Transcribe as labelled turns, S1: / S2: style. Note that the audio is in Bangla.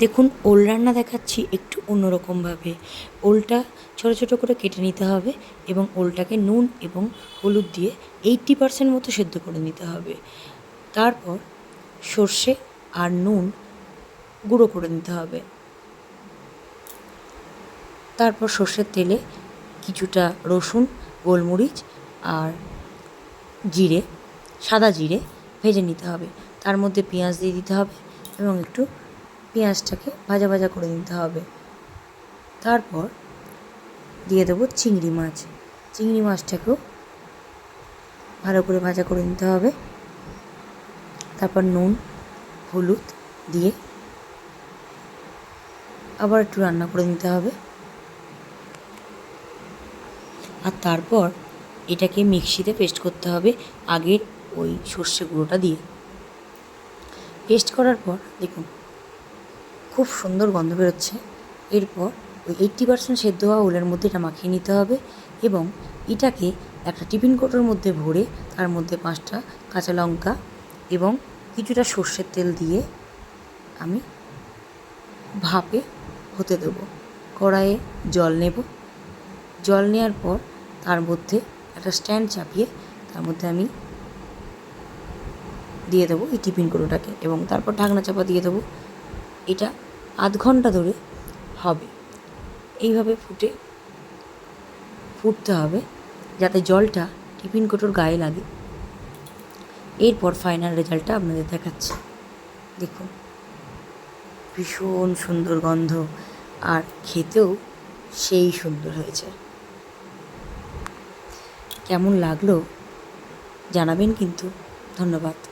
S1: দেখুন ওল রান্না দেখাচ্ছি একটু অন্যরকমভাবে। ওলটা ছোটো ছোটো করে কেটে নিতে হবে এবং ওলটাকে নুন এবং হলুদ দিয়ে এইট্টি পারসেন্ট মতো সেদ্ধ করে নিতে হবে। তারপর সর্ষে আর নুন গুঁড়ো করে নিতে হবে। তারপর সর্ষের তেলে কিছুটা রসুন, গোলমরিচ আর জিরে, সাদা জিরে ভেজে নিতে হবে। তার মধ্যে পেঁয়াজ দিয়ে দিতে হবে এবং একটু পেঁয়াজটাকে ভাজা ভাজা করে নিতে হবে। তারপর দিয়ে দেবো চিংড়ি মাছ। চিংড়ি মাছটাকেও ভালো করে ভাজা করে নিতে হবে। তারপর নুন, হলুদ দিয়ে আবার একটু রান্না করে নিতে হবে। আর তারপর এটাকে মিক্সিতে পেস্ট করতে হবে আগের ওই সর্ষে গুঁড়োটা দিয়ে। পেস্ট করার পর দেখুন খুব সুন্দর গন্ধ বেরোচ্ছে। এরপর ওই এইট্টি পার্সেন্ট সেদ্ধ হওয়া উলের মধ্যে এটা মাখিয়ে নিতে হবে এবং এটাকে একটা টিফিন কোটোর মধ্যে ভরে তার মধ্যে পাঁচটা কাঁচা লঙ্কা এবং কিছুটা সর্ষের তেল দিয়ে আমি ভাপে হতে দেবো। কড়াইয়ে জল নেব। জল নেওয়ার পর তার মধ্যে একটা স্ট্যান্ড চাপিয়ে তার মধ্যে আমি দিয়ে দেবো এই টিফিন কোটোটাকে এবং তারপর ঢাকনা চাপা দিয়ে দেবো। এটা আধ ঘণ্টা ধরে হবে। এইভাবে ফুটে ফুটতে হবে যাতে জলটা টিফিন কোটোর গায়ে লাগে। এরপর ফাইনাল রেজাল্টটা আপনাদের দেখাচ্ছি। দেখুন, ভীষণ সুন্দর গন্ধ আর খেতেও সেই সুন্দর হয়েছে। কেমন লাগল জানাবেন কিন্তু। ধন্যবাদ।